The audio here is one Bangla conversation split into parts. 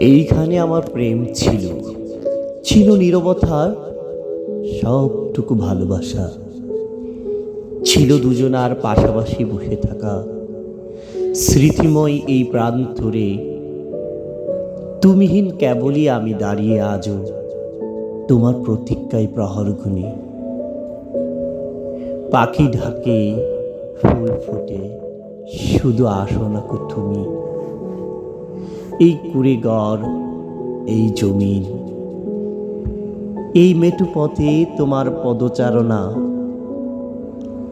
এইখানে আমার প্রেম ছিল। ছিল নীরবতার সবটুকু ভালোবাসা। ছিল দুজনার পাশাপাশি বসে থাকা। স্মৃতিময় এই প্রান্তরে তুমিহীন কেবলই আমি দাঁড়িয়ে আজও তোমার প্রতীক্ষায় প্রহর গুনি পাখি ঢাকে ফুল ফোটে, শুধু আসো না তুমি এই কুড়ে গড় এই জমিন। এই মেটু পথে তোমার পদচারণা।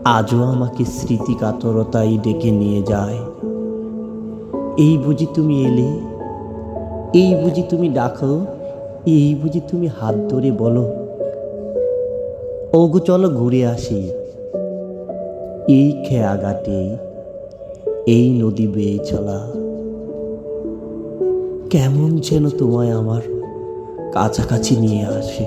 আজও আমাকে স্মৃতি কাতরতাই ডেকে নিয়ে যায়। এই বুঝি তুমি এলে, এই বুঝি তুমি ডাকো, এই বুঝি তুমি হাত ধরে বলো, ওগো, চলো ঘুরে আসি। এই খেয়াঘাটে, এই নদী বেয়ে চলা। কেমন যেন তোমায় আমার কাছাকাছি নিয়ে আসে।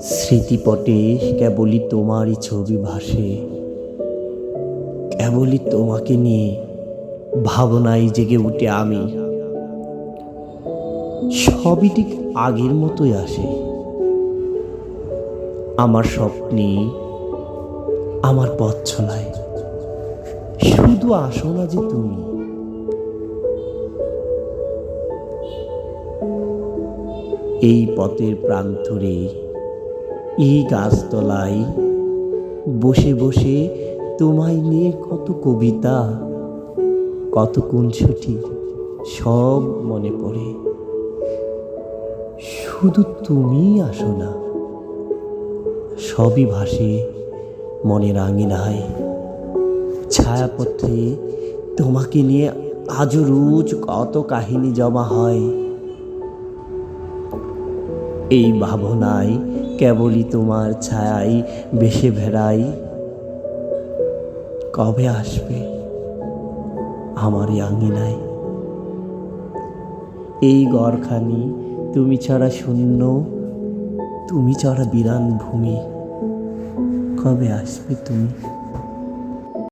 স্মৃতিপটে কেবলই তোমারই ছবি ভাসে। কেবলই তোমাকে নিয়ে ভাবনায় জেগে উঠে আমি। সবই ঠিক আগের মতোই আসে। আমার স্বপ্নে আমার পথ চলায়। শুধু আসো না যে তুমি। এই পথের প্রান্তরে এই গাছতলায় বসে বসে তোমায় নিয়ে কত কবিতা, কত কুঞ্ছুটি সব মনে পড়ে। শুধু তুমি আসো না, সবই ভাসে মনের আঙিনায় ছায়াপথে তোমাকে নিয়ে আজও রোজ কত কাহিনী জমা হয়। এই ভাবনায় কেবলই তোমার ছায়াই বেশে ভেড়াই কবে আসবে আমার এই আঙিনায়? এই গড়খানি তুমি ছাড়া শূন্য, তুমি ছাড়া বিরান ভূমি। কবে আসবে তুমি?